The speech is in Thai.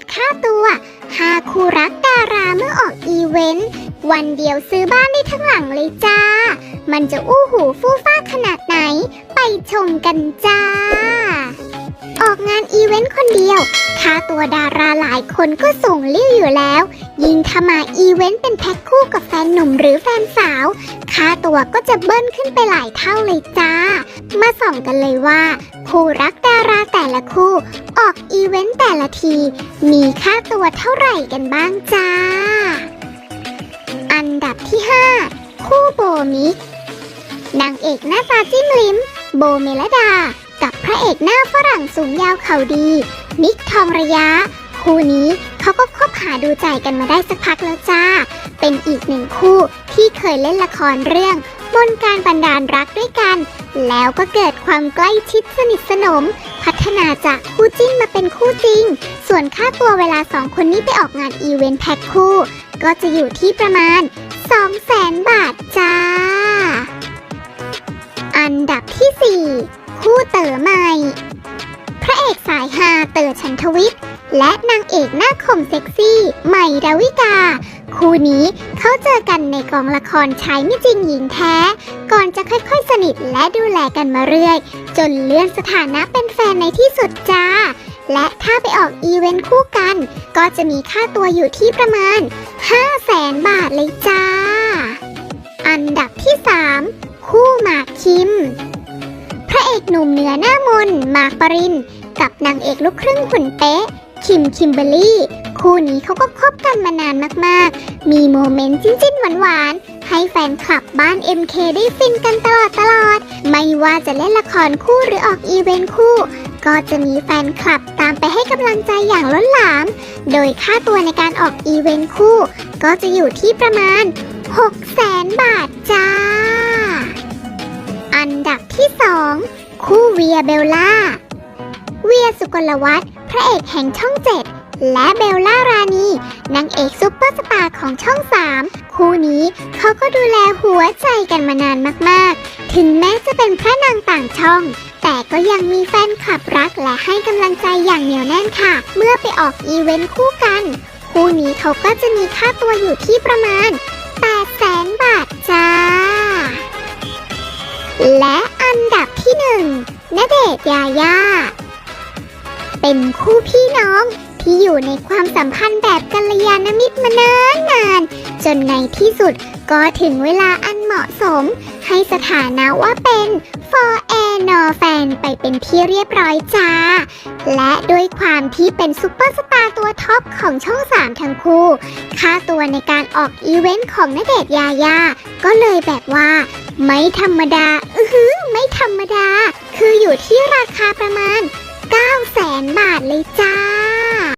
ดค่าตัวหาคู่รักดาราเมื่อออกอีเวนต์ วันเดียวซื้อบ้านได้ทั้งหลังเลยจ้า มันจะอู้หูฟู่ฟ้าขนาดไหน ไปชมกันจ้า งานคนเดียว ค่าตัวดาราหลายคนก็สูงลิ่วอยู่แล้ว ยิ่งถ้ามาอีเวนต์เป็นแพ็คคู่กับแฟนหนุ่มหรือแฟนสาว ค่าตัวก็จะเบิ้ลขึ้นไปหลายเท่าเลยจ้า มาส่องกันเลยว่าคู่รักดาราแต่ละคู่ ออกอีเวนต์แต่ละที มีค่าตัวเท่าไหร่กันบ้างจ้า อันดับที่ 5 คู่โบมิกนางเอกหน้าตาจิ้มลิ้ม โบเมลดา ระเอกหน้าฝรั่งสูงยาวเข่าดีมิกทองระยะ คู่นี้เขาก็คบหาดูใจกันมาได้สักพักแล้วจ้า เป็นอีกหนึ่งคู่ที่เคยเล่นละครเรื่องบนการบันดาลรักด้วยกัน แล้วก็เกิดความใกล้ชิดสนิทสนม พัฒนาจากคู่จิ้นมาเป็นคู่จริง ส่วนค่าตัวเวลาสองคนนี้ไปออกงานอีเวนต์แพ็คคู่ ก็จะอยู่ที่ประมาณ 2 0 0แสนบาทจ้า อันดับที่ 4 คู่เต๋อใหม่ พระเอกสายฮาเต๋อชันทวิทย์ และนางเอกหน้าคมเซ็กซี่ ใหม่ดาวิกา คู่นี้เขาเจอกันในกองละครชายไม่จริงหญิงแท้ ก่อนจะค่อยๆสนิทและดูแลกันมาเรื่อย จนเลื่อนสถานะเป็นแฟนในที่สุดจ้า และถ้าไปออกอีเวนต์คู่กัน ก็จะมีค่าตัวอยู่ที่ประมาณ 5 0 0แสนบาทเลยจ้า อันดับที่ 3 คู่หมากคิม เอกหนุ่มเหนือหน้ามน์มากปริน กับนางเอกลูกครึ่งหุ่นเป๊ะ คิมคิมเบอรรี่ คู่นี้เขาก็คบกันมานานมากๆ มีโมเมนต์จิ้นๆหวานๆ ให้แฟนคลับบ้าน MK ได้ฟินกันตลอดตลอด ไม่ว่าจะเล่นละครคู่หรือออกอีเวนต์คู่ ก็จะมีแฟนคลับตามไปให้กำลังใจอย่างล้นหลาม โดยค่าตัวในการออกอีเวนต์คู่ ก็จะอยู่ที่ประมาณ6แสนบาทจ้าอันดับที่ 2 คู่เวียเบลล่า เวียสุกลวัฒน์พระเอกแห่งช่องเจ็ดและเบลล่ารานีนางเอกซุปเปอร์สตาร์ของช่อง3คู่นี้เขาก็ดูแลหัวใจกันมานานมากๆ ถึงแม้จะเป็นพระนางต่างช่อง แต่ก็ยังมีแฟนคลับรักและให้กำลังใจอย่างเหนียวแน่นค่ะ เมื่อไปออกอีเวนต์คู่กัน คู่นี้เขาก็จะมีค่าตัวอยู่ที่ประมาณ8แสนบาทจ้า และ อันดับที่หนึ่งณเดชน์ยายา เป็นคู่พี่น้องที่อยู่ในความสัมพันธ์แบบกัลยาณมิตรมานานนาน จนในที่สุดก็ถึงเวลาอันเหมาะสม ให้สถานะว่าเป็น for a no fan ไปเป็นที่เรียบร้อยจ้า และด้วยความที่เป็นซุปเปอร์สตาร์ตัวท็อปของช่อง3ทั้งคู่ ค่าตัวในการออกอีเวนต์ของณเดชน์ยายา ก็เลยแบบว่า ไม่ธรรมดา อือหือไรมดา คืออยู่ที่ราคาประมาณ 9 0 0แสนบาทเลยจ้า